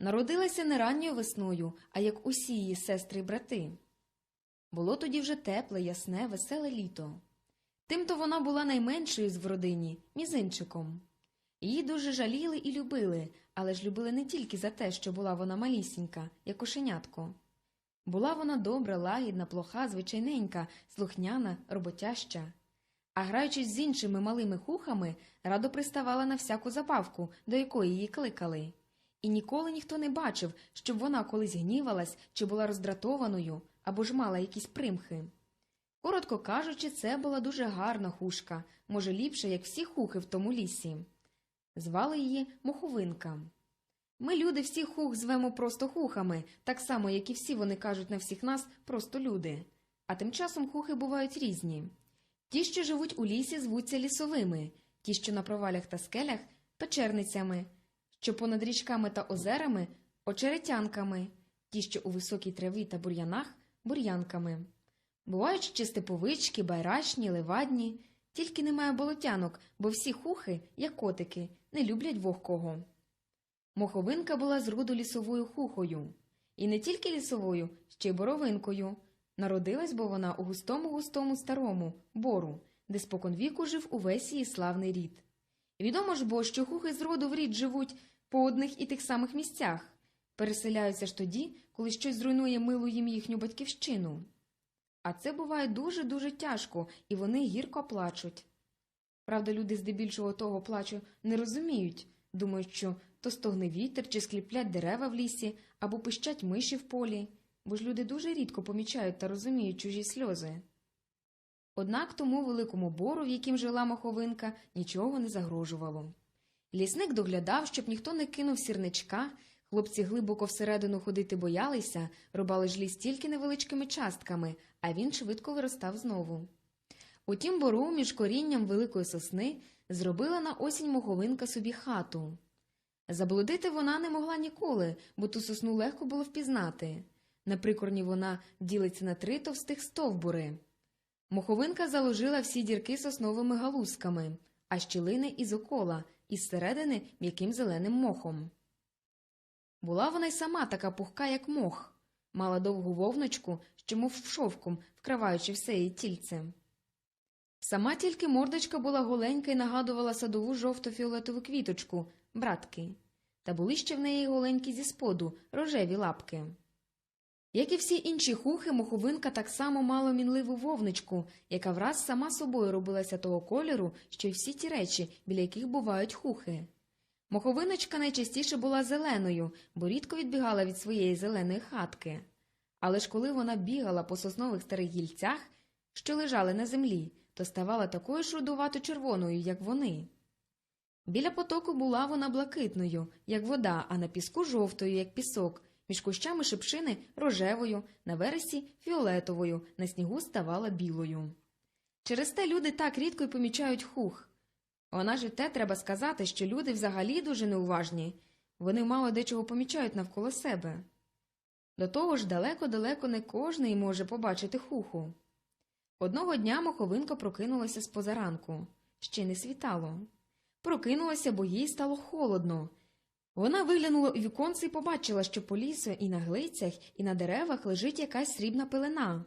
Народилася не ранньою весною, а як усі її сестри й брати. Було тоді вже тепле, ясне, веселе літо. Тимто вона була найменшою з в родині, мізинчиком. Її дуже жаліли і любили, але ж любили не тільки за те, що була вона малісінька, як кошенятко. Була вона добра, лагідна, плоха, звичайненька, слухняна, роботяща. А граючись з іншими малими хухами, радо приставала на всяку забавку, до якої її кликали. І ніколи ніхто не бачив, щоб вона колись гнівалась чи була роздратованою або ж мала якісь примхи. Коротко кажучи, це була дуже гарна хушка, може ліпше, як всі хухи в тому лісі. Звали її Моховинка. Ми, люди, всіх хух звемо просто хухами, так само, як і всі вони кажуть на всіх нас просто люди. А тим часом хухи бувають різні. Ті, що живуть у лісі, звуться лісовими, ті, що на провалях та скелях печерницями, що понад річками та озерами очеретянками, ті, що у високій траві та бур'янах бур'янками. Бувають ще степовички, байрачні, левадні, тільки немає болотянок, бо всі хухи, як котики, не люблять вогкого. Моховинка була з роду лісовою хухою. І не тільки лісовою, ще й боровинкою. Народилась бо вона у густому густому старому бору, де споконвіку жив увесь її славний рід. Відомо ж бо, що хухи з роду в рід живуть по одних і тих самих місцях, переселяються ж тоді, коли щось зруйнує милу їм їхню батьківщину. А це буває дуже-дуже тяжко, і вони гірко плачуть. Правда, люди здебільшого того плачу не розуміють, думають, що то стогне вітер чи скліплять дерева в лісі, або пищать миші в полі, бо ж люди дуже рідко помічають та розуміють чужі сльози. Однак тому великому бору, в яким жила маховинка, нічого не загрожувало. Лісник доглядав, щоб ніхто не кинув сірничка, хлопці глибоко всередину ходити боялися, рубали ж ліс тільки невеличкими частками, а він швидко виростав знову. У тім бору між корінням великої сосни зробила на осінь моховинка собі хату. Заблудити вона не могла ніколи, бо ту сосну легко було впізнати. На прикорні вона ділиться на три товстих стовбури. Моховинка заложила всі дірки сосновими галузками, а щілини із окола, із середини м'яким зеленим мохом. Була вона й сама така пухка, як мох, мала довгу вовночку, що мов шовком, вкриваючи все її тільце. Сама тільки мордочка була голенька і нагадувала садову жовто-фіолетову квіточку, братки, та були ще в неї голенькі зі споду, рожеві лапки. Як і всі інші хухи, моховинка так само мала мінливу вовничку, яка враз сама собою робилася того кольору, що й всі ті речі, біля яких бувають хухи. Моховиночка найчастіше була зеленою, бо рідко відбігала від своєї зеленої хатки. Але ж коли вона бігала по соснових старих гільцях, що лежали на землі, то ставала такою ж рудувато червоною, як вони. Біля потоку була вона блакитною, як вода, а на піску жовтою, як пісок, між кущами шипшини рожевою, на вересі фіолетовою, на снігу ставала білою. Через те люди так рідко й помічають хух. Вона ж і те треба сказати, що люди взагалі дуже неуважні, вони мало дечого помічають навколо себе. До того ж, далеко-далеко не кожний може побачити хуху. Одного дня моховинка прокинулася з позаранку, ще не світало. Прокинулася, бо їй стало холодно. Вона виглянула у віконце і побачила, що по лісу і на глицях, і на деревах лежить якась срібна пелена.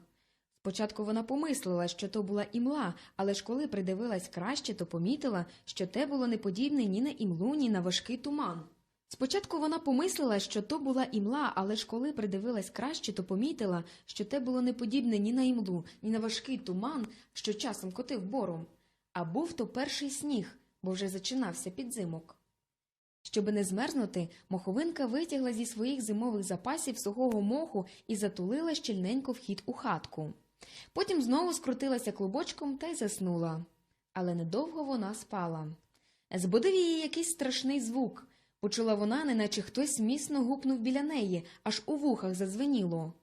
Спочатку вона помислила, що то була імла, але ж коли придивилась краще, то помітила, що те було не подібне ні на імлу, ні на важкий туман. Спочатку вона помислила, що то була імла, але ж коли придивилась краще, то помітила, що те було не подібне ні на імлу, ні на важкий туман, що часом котив бором. А був то перший сніг, бо вже зачинався підзимок. Щоби не змерзнути, моховинка витягла зі своїх зимових запасів сухого моху і затулила щільненько вхід у хатку. Потім знову скрутилася клубочком та й заснула. Але недовго вона спала. Збудив її якийсь страшний звук. Почула вона, неначе хтось міцно гупнув біля неї, аж у вухах задзвеніло.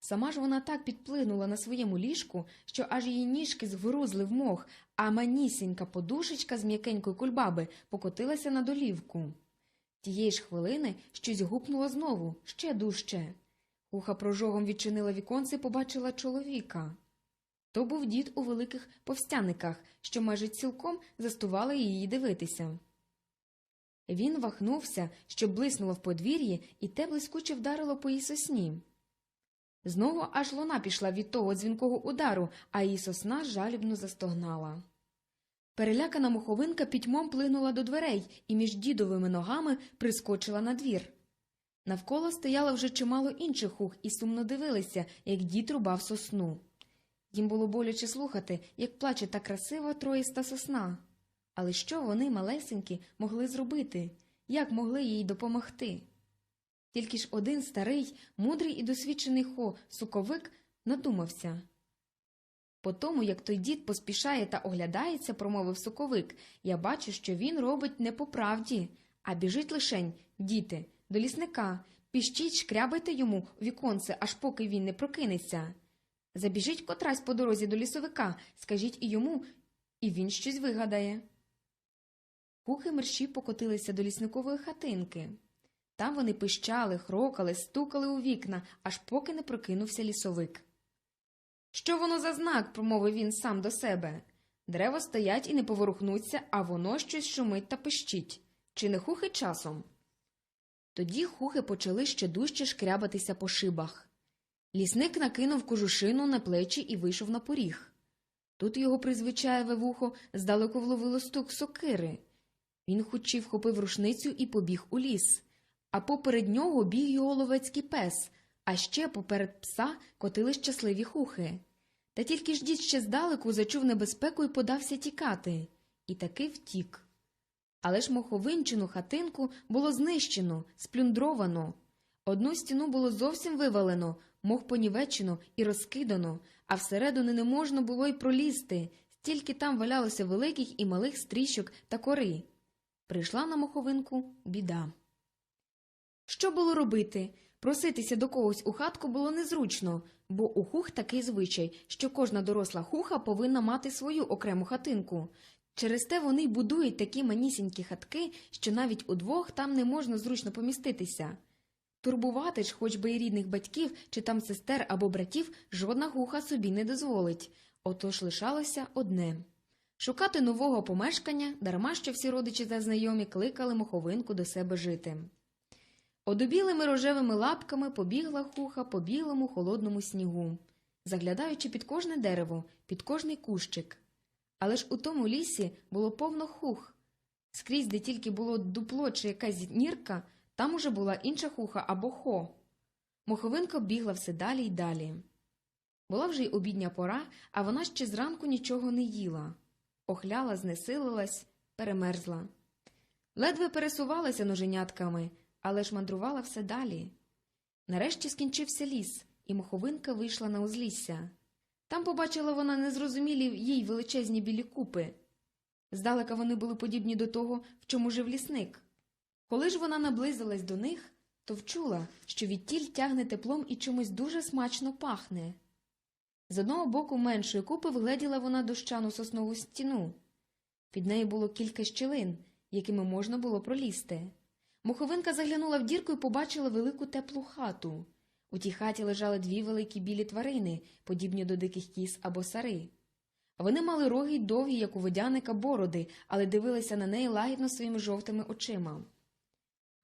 Сама ж вона так підплинула на своєму ліжку, що аж її ніжки згрузли в мох, а манісінька подушечка з м'якенької кульбаби покотилася на долівку. Тієї ж хвилини щось гупнуло знову, ще дужче. Уха прожогом відчинила віконце і побачила чоловіка. То був дід у великих повстяниках, що майже цілком застували її дивитися. Він вахнувся, що блиснуло в подвір'ї, і те блискуче вдарило по її сосні. Знову аж луна пішла від того дзвінкого удару, а її сосна жалібно застогнала. Перелякана муховинка пітьмом плигнула до дверей і між дідовими ногами прискочила на двір. Навколо стояло вже чимало інших хух і сумно дивилися, як дід рубав сосну. Їм було боляче слухати, як плаче та красива троїста сосна. Але що вони, малесенькі, могли зробити? Як могли їй допомогти? Тільки ж один старий, мудрий і досвідчений хо, суковик, надумався. По тому, як той дід поспішає та оглядається, промовив суковик, я бачу, що він робить не по правді, а біжить лишень, діти, до лісника, піщіть, шкрябайте йому у віконце, аж поки він не прокинеться. Забіжіть котрась по дорозі до лісовика, скажіть і йому, і він щось вигадає. Кухи мерщі покотилися до лісникової хатинки. Там вони пищали, хрокали, стукали у вікна, аж поки не прокинувся лісовик. Що воно за знак? промовив він сам до себе. Дерева стоять і не поворухнуться, а воно щось шумить та пищить. Чи не хухи часом? Тоді хухи почали ще дужче шкрябатися по шибах. Лісник накинув кожушину на плечі і вийшов на поріг. Тут його призвичаєве вухо здалеку вловило стук сокири. Він хучі вхопив рушницю і побіг у ліс. А поперед нього біг його ловецький пес, а ще поперед пса котили щасливі хухи. Та тільки ж дід ще здалеку зачув небезпеку і подався тікати. І таки втік. Але ж моховинчину хатинку було знищено, сплюндровано. Одну стіну було зовсім вивалено, мох понівечено і розкидано, а всередину не можна було й пролізти, стільки там валялося великих і малих стрічок та кори. Прийшла на моховинку біда. Що було робити? Проситися до когось у хатку було незручно, бо у хух такий звичай, що кожна доросла хуха повинна мати свою окрему хатинку. Через те вони й будують такі манісінькі хатки, що навіть удвох там не можна зручно поміститися. Турбувати ж, хоч би і рідних батьків, чи там сестер або братів, жодна хуха собі не дозволить. Отож лишалося одне шукати нового помешкання, дарма що всі родичі та знайомі кликали моховинку до себе жити. Одубілими рожевими лапками побігла хуха по білому холодному снігу, заглядаючи під кожне дерево, під кожний кущик. Але ж у тому лісі було повно хух. Скрізь, де тільки було дупло чи якась нірка, там уже була інша хуха або хо. Моховинка бігла все далі й далі. Була вже й обідня пора, а вона ще зранку нічого не їла. Охляла, знесилилась, перемерзла. Ледве пересувалася ноженятками, але ж мандрувала все далі. Нарешті скінчився ліс, і моховинка вийшла на узлісся. Там побачила вона незрозумілі їй величезні білі купи. Здалека вони були подібні до того, в чому жив лісник. Коли ж вона наблизилась до них, то вчула, що відтіль тягне теплом і чомусь дуже смачно пахне. З одного боку меншої купи вгледіла вона дощану соснову стіну. Під нею було кілька щілин, якими можна було пролізти. Муховинка заглянула в дірку і побачила велику теплу хату. У тій хаті лежали дві великі білі тварини, подібні до диких кіз або сари. Вони мали роги й довгі, як у водяника, бороди, але дивилися на неї лагідно своїми жовтими очима.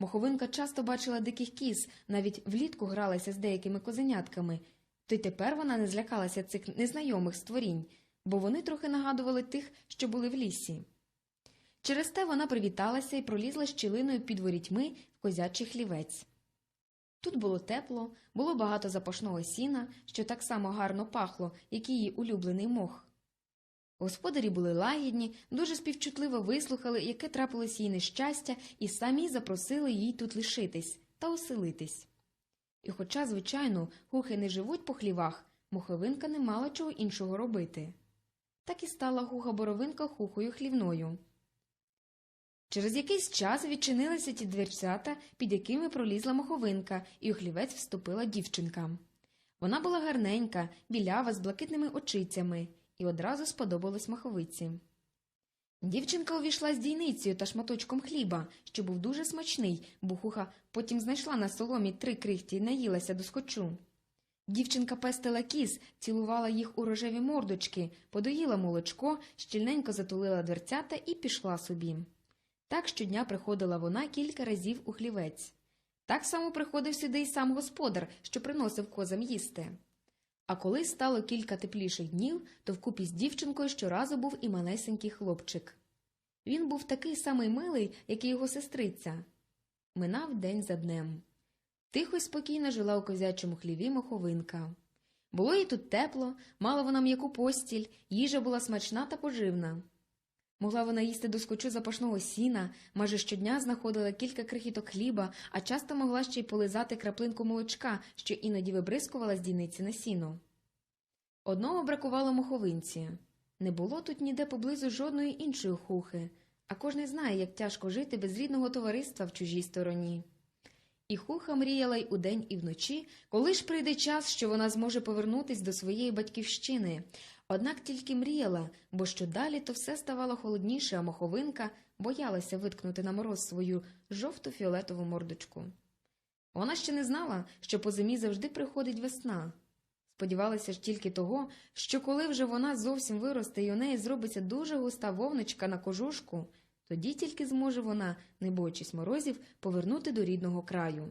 Моховинка часто бачила диких кіз, навіть влітку гралася з деякими козенятками, то й тепер вона не злякалася цих незнайомих створінь, бо вони трохи нагадували тих, що були в лісі. Через те вона привіталася і пролізла щілиною під ворітьми в козячий хлівець. Тут було тепло, було багато запашного сіна, що так само гарно пахло, як і її улюблений мох. Господарі були лагідні, дуже співчутливо вислухали, яке трапилось їй нещастя, і самі запросили їй тут лишитись та оселитись. І хоча, звичайно, хухи не живуть по хлівах, муховинка не мала чого іншого робити. Так і стала хуха боровинка хухою хлівною. Через якийсь час відчинилися ті дверцята, під якими пролізла моховинка, і у хлівець вступила дівчинка. Вона була гарненька, білява, з блакитними очицями, і одразу сподобалась маховиці. Дівчинка увійшла з дійницею та шматочком хліба, що був дуже смачний, бо хуха потім знайшла на соломі три крихті і наїлася до скочу. Дівчинка пестила кіз, цілувала їх у рожеві мордочки, подоїла молочко, щільненько затулила дверцята і пішла собі. Так щодня приходила вона кілька разів у хлівець. Так само приходив сюди й сам господар, що приносив козам їсти. А коли стало кілька тепліших днів, то вкупі з дівчинкою щоразу був і малесенький хлопчик. Він був такий самий милий, як і його сестриця. Минав день за днем. Тихо й спокійно жила у козячому хліві моховинка. Було їй тут тепло, мала вона м'яку постіль, їжа була смачна та поживна. Могла вона їсти доскочу запашного сіна, майже щодня знаходила кілька крихіток хліба, а часто могла ще й полизати краплинку молочка, що іноді вибризкувала з дійниці на сіно. Одного бракувало моховинці. Не було тут ніде поблизу жодної іншої хухи, а кожний знає, як тяжко жити без рідного товариства в чужій стороні. І хуха мріяла й удень і вночі, коли ж прийде час, що вона зможе повернутись до своєї батьківщини. Однак тільки мріяла, бо що далі то все ставало холодніше, а моховинка боялася виткнути на мороз свою жовту фіолетову мордочку. Вона ще не знала, що по зимі завжди приходить весна. Сподівалася ж тільки того, що коли вже вона зовсім виросте і у неї зробиться дуже густа вовночка на кожушку, тоді тільки зможе вона, не боячись морозів, повернути до рідного краю.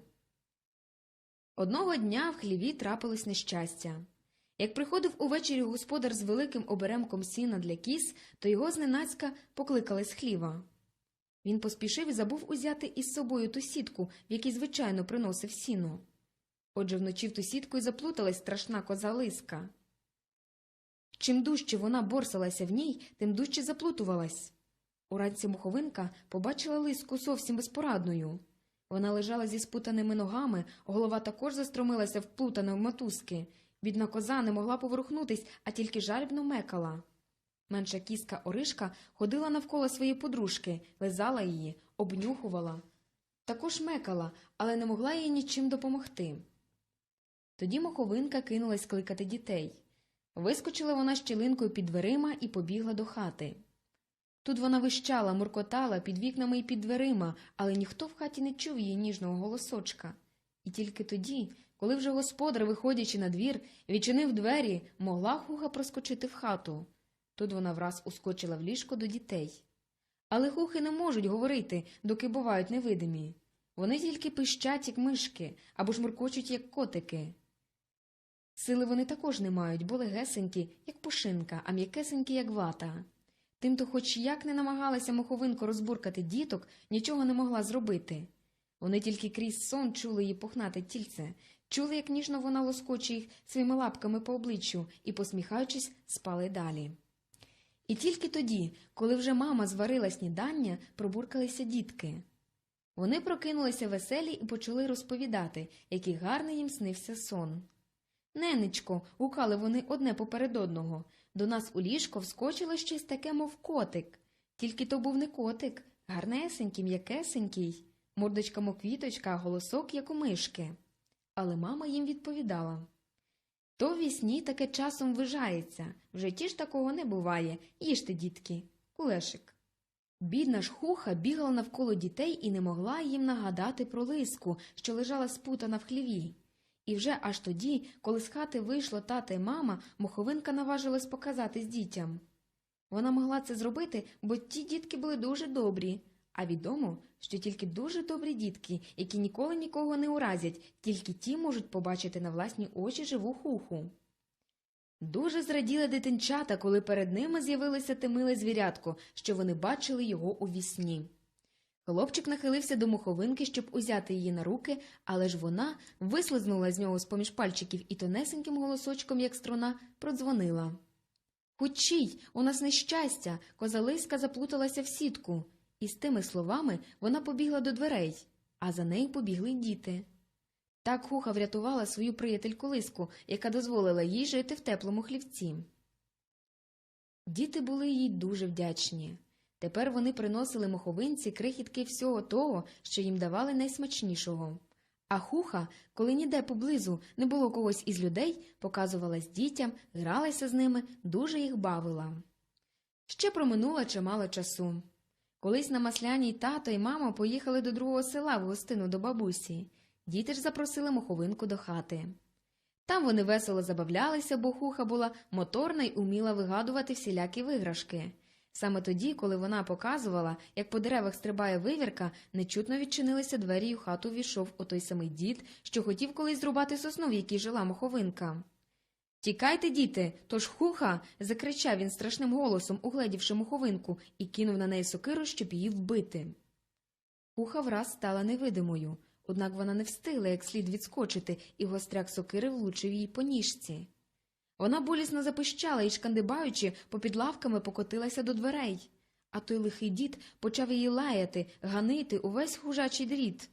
Одного дня в хліві трапилось нещастя. Як приходив увечері господар з великим оберемком сіна для кіз, то його зненацька покликали з хліва. Він поспішив і забув узяти із собою ту сітку, в якій звичайно приносив сіно. Отже, вночі в ту сітку й заплуталась страшна коза лиска. Чим дужче вона борсалася в ній, тим дужче заплутувалась. Уранці муховинка побачила лиску зовсім безпорадною. Вона лежала зі спутаними ногами, голова також застромилася в плутане в мотузки. Бідна коза не могла поворухнутись, а тільки жальбно мекала. Менша кіска Оришка ходила навколо своєї подружки, лизала її, обнюхувала. Також мекала, але не могла їй нічим допомогти. Тоді моховинка кинулась кликати дітей. Вискочила вона щілинкою під дверима і побігла до хати. Тут вона вищала, муркотала під вікнами і під дверима, але ніхто в хаті не чув її ніжного голосочка. І тільки тоді, коли вже господар, виходячи на двір, відчинив двері, могла хуха проскочити в хату. Тут вона враз ускочила в ліжко до дітей. Але хухи не можуть говорити, доки бувають невидимі. Вони тільки пищать, як мишки, або ж муркочуть, як котики. Сили вони також не мають, бо легесенькі, як пушинка, а м'якесенькі, як вата. Тимто, хоч як не намагалася моховинко розбуркати діток, нічого не могла зробити. Вони тільки крізь сон чули її пухнате тільце, чули, як ніжно вона лоскоче їх своїми лапками по обличчю і, посміхаючись, спали далі. І тільки тоді, коли вже мама зварила снідання, пробуркалися дітки. Вони прокинулися веселі і почали розповідати, який гарний їм снився сон. Ненечко, гукали вони одне поперед одного. До нас у ліжко вскочило щось таке, мов котик. Тільки то був не котик, гарнесенький, м'якесенький, мордочка мов квіточка, а голосок, як у мишки. Але мама їм відповідала То в вісні таке часом вижається, в житті ж такого не буває, їжте, дітки, кулешик. Бідна ж хуха бігала навколо дітей і не могла їм нагадати про лиску, що лежала спутана в хліві. І вже аж тоді, коли з хати вийшло тата й мама, моховинка наважилась показатись дітям. Вона могла це зробити, бо ті дітки були дуже добрі, а відомо, що тільки дуже добрі дітки, які ніколи нікого не уразять, тільки ті можуть побачити на власні очі живу хуху. Дуже зраділи дитинчата, коли перед ними з'явилося те миле звірятко, що вони бачили його у вісні. Хлопчик нахилився до муховинки, щоб узяти її на руки, але ж вона вислизнула з нього з поміж пальчиків і тонесеньким голосочком, як струна, продзвонила. Хучій, у нас нещастя, коза Лиська заплуталася в сітку. І з тими словами вона побігла до дверей, а за нею побігли діти. Так хуха врятувала свою приятельку Лиску, яка дозволила їй жити в теплому хлівці. Діти були їй дуже вдячні. Тепер вони приносили моховинці крихітки всього того, що їм давали найсмачнішого. А хуха, коли ніде поблизу не було когось із людей, показувалась дітям, гралася з ними, дуже їх бавила. Ще проминуло чимало часу. Колись на масляній тато і мама поїхали до другого села в гостину до бабусі. Діти ж запросили моховинку до хати. Там вони весело забавлялися, бо хуха була моторна й уміла вигадувати всілякі виграшки. Саме тоді, коли вона показувала, як по деревах стрибає вивірка, нечутно відчинилися двері і в хату ввійшов отой самий дід, що хотів колись зрубати сосну, в якій жила моховинка. Тікайте, діти, тож хуха. закричав він страшним голосом, угледівши моховинку, і кинув на неї сокиру, щоб її вбити. Хуха враз стала невидимою, однак вона не встигла як слід відскочити, і гостряк сокири влучив їй по ніжці. Вона болісно запищала і, шкандибаючи, попід лавками покотилася до дверей. А той лихий дід почав її лаяти, ганити увесь хужачий дріт.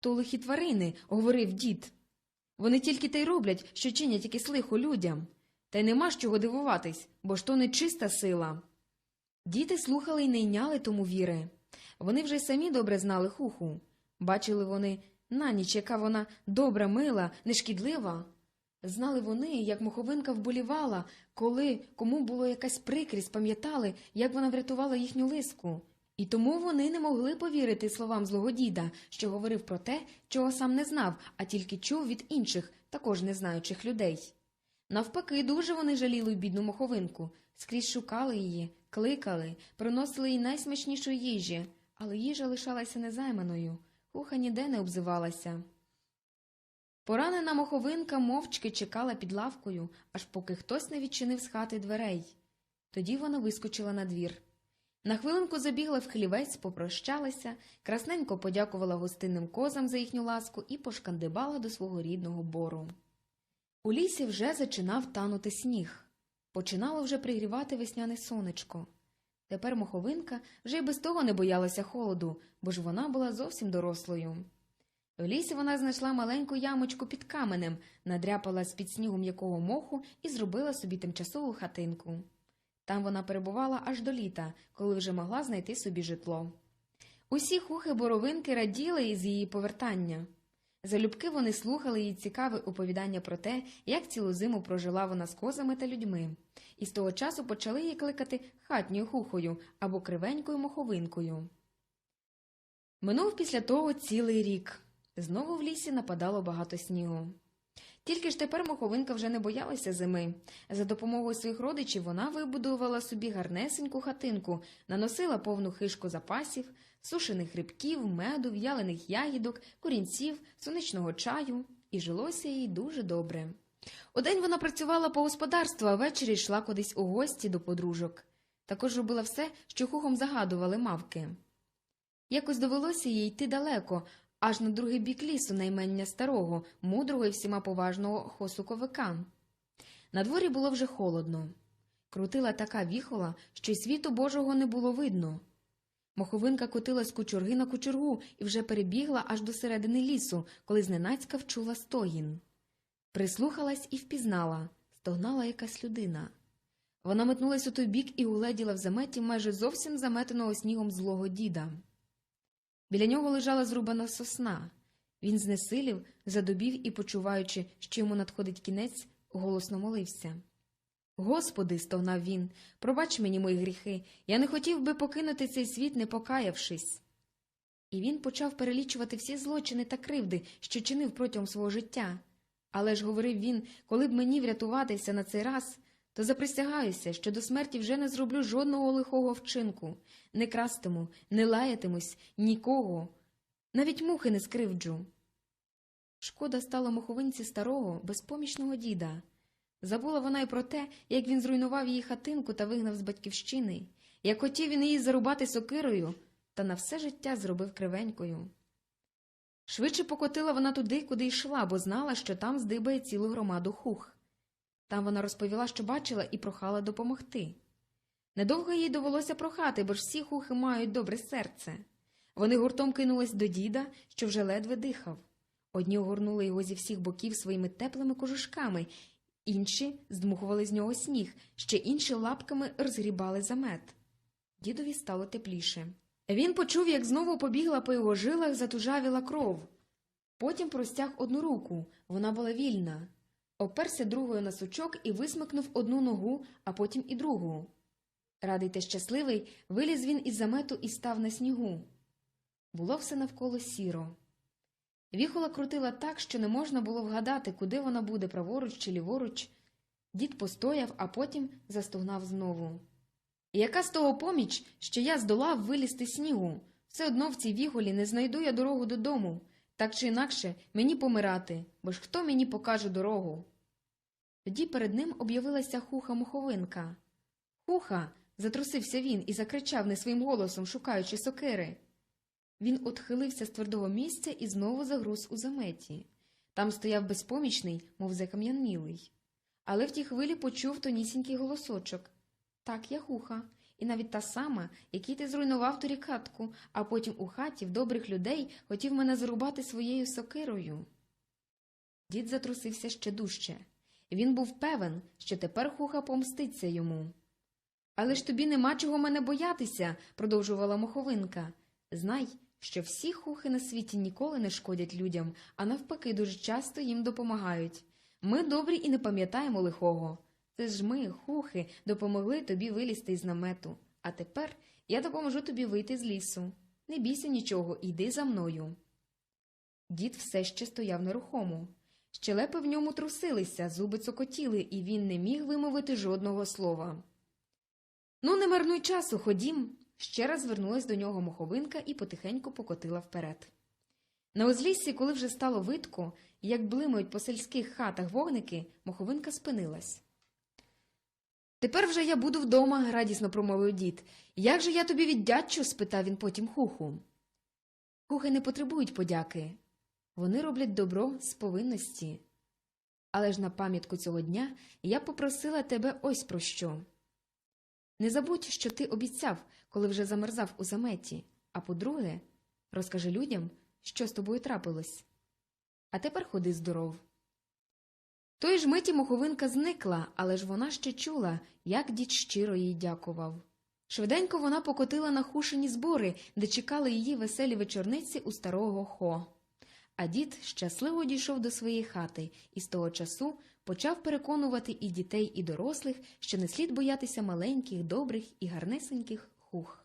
То лихі тварини, говорив дід. Вони тільки те й роблять, що чинять якесь лихо людям. Та й нема з чого дивуватись, бо ж то не чиста сила. Діти слухали й не йняли тому віри. Вони вже й самі добре знали хуху. Бачили вони на ніч, яка вона добра, мила, нешкідлива. Знали вони, як муховинка вболівала, коли кому було якась прикрість, пам'ятали, як вона врятувала їхню лиску. І тому вони не могли повірити словам злого діда, що говорив про те, чого сам не знав, а тільки чув від інших, також незнаючих людей. Навпаки, дуже вони жаліли бідну моховинку, скрізь шукали її, кликали, приносили їй найсмачнішої їжі, але їжа лишалася незайманою, куха ніде не обзивалася. Поранена моховинка мовчки чекала під лавкою, аж поки хтось не відчинив з хати дверей. Тоді вона вискочила на двір. На хвилинку забігла в хлівець, попрощалася, красненько подякувала гостинним козам за їхню ласку і пошкандибала до свого рідного бору. У лісі вже зачинав танути сніг. Починало вже пригрівати весняне сонечко. Тепер моховинка вже й без того не боялася холоду, бо ж вона була зовсім дорослою. В лісі вона знайшла маленьку ямочку під каменем, надряпала з-під снігу м'якого моху і зробила собі тимчасову хатинку. Там вона перебувала аж до літа, коли вже могла знайти собі житло. Усі хухи боровинки раділи із її повертання. Залюбки вони слухали її цікаве оповідання про те, як цілу зиму прожила вона з козами та людьми, і з того часу почали її кликати хатньою хухою або кривенькою моховинкою. Минув після того цілий рік. Знову в лісі нападало багато снігу. Тільки ж тепер моховинка вже не боялася зими. За допомогою своїх родичів вона вибудувала собі гарнесеньку хатинку, наносила повну хишку запасів, сушених грибків, меду, в'ялених ягідок, корінців, сонячного чаю, і жилося їй дуже добре. Удень вона працювала по господарству, а ввечері йшла кудись у гості до подружок. Також робила все, що хухом загадували мавки. Якось довелося їй йти далеко, аж на другий бік лісу наймення старого, мудрого і всіма поважного хосуковика. На дворі було вже холодно. Крутила така віхола, що й світу Божого не було видно. Моховинка котила з кучурги на кучургу і вже перебігла аж до середини лісу, коли зненацька вчула стогін. Прислухалась і впізнала стогнала якась людина. Вона метнулась у той бік і угледіла в заметі майже зовсім заметеного снігом злого діда. Біля нього лежала зрубана сосна. Він знесилів, задубів і, почуваючи, що йому надходить кінець, голосно молився. Господи, стогнав він, пробач мені мої гріхи, я не хотів би покинути цей світ, не покаявшись. І він почав перелічувати всі злочини та кривди, що чинив протягом свого життя. Але ж, говорив він, коли б мені врятуватися на цей раз, то заприсягаюся, що до смерті вже не зроблю жодного лихого вчинку, не крастиму, не лаятимусь нікого, навіть мухи не скривджу. Шкода стала муховинці старого, безпомічного діда. Забула вона й про те, як він зруйнував її хатинку та вигнав з батьківщини, як хотів він її зарубати сокирою, та на все життя зробив кривенькою. Швидше покотила вона туди, куди йшла, бо знала, що там здибає цілу громаду хух. Там вона розповіла, що бачила, і прохала допомогти. Недовго їй довелося прохати, бо ж всі хухи мають добре серце. Вони гуртом кинулись до діда, що вже ледве дихав. Одні огорнули його зі всіх боків своїми теплими кожушками, інші здмухували з нього сніг, ще інші лапками розгрібали замет. Дідові стало тепліше. Він почув, як знову побігла по його жилах, затужавіла кров. Потім простяг одну руку, вона була вільна. Оперся другою на сучок і висмикнув одну ногу, а потім і другу. Радий та щасливий, виліз він із замету і став на снігу. Було все навколо сіро. Віхола крутила так, що не можна було вгадати, куди вона буде праворуч чи ліворуч. Дід постояв, а потім застогнав знову. Яка з того поміч, що я здолав вилізти снігу? Все одно в цій віголі не знайду я дорогу додому. Так чи інакше мені помирати, бо ж хто мені покаже дорогу? Тоді перед ним об'явилася хуха муховинка. Хуха. затрусився він і закричав не своїм голосом, шукаючи сокири. Він отхилився з твердого місця і знову загруз у заметі. Там стояв безпомічний, мов закам'янілий. Але в тій хвилі почув тонісінький голосочок. Так, я хуха, і навіть та сама, який ти зруйнував торі катку, а потім у хаті в добрих людей хотів мене зарубати своєю сокирою. Дід затрусився ще дужче. Він був певен, що тепер хуха помститься йому. Але ж тобі нема чого мене боятися, продовжувала моховинка. Знай, що всі хухи на світі ніколи не шкодять людям, а навпаки, дуже часто їм допомагають. Ми добрі і не пам'ятаємо лихого. Це ж ми, хухи, допомогли тобі вилізти із намету. А тепер я допоможу тобі вийти з лісу. Не бійся нічого, йди за мною. Дід все ще стояв нерухомо. Щелепи в ньому трусилися, зуби цокотіли, і він не міг вимовити жодного слова. Ну, не марнуй часу, ходім. Ще раз звернулась до нього моховинка і потихеньку покотила вперед. На узліссі, коли вже стало видко, як блимають по сільських хатах вогники, моховинка спинилась. Тепер вже я буду вдома, радісно промовив дід. Як же я тобі віддячу? спитав він потім хуху. Хухи не потребують подяки. Вони роблять добро з повинності. Але ж на пам'ятку цього дня я попросила тебе ось про що. Не забудь, що ти обіцяв, коли вже замерзав у заметі, а по-друге, розкажи людям, що з тобою трапилось. А тепер ходи здоров. Той ж миті моховинка зникла, але ж вона ще чула, як дід щиро їй дякував. Швиденько вона покотила на хушені збори, де чекали її веселі вечорниці у старого хо. А дід щасливо дійшов до своєї хати і з того часу почав переконувати і дітей, і дорослих, що не слід боятися маленьких, добрих і гарнесеньких хух.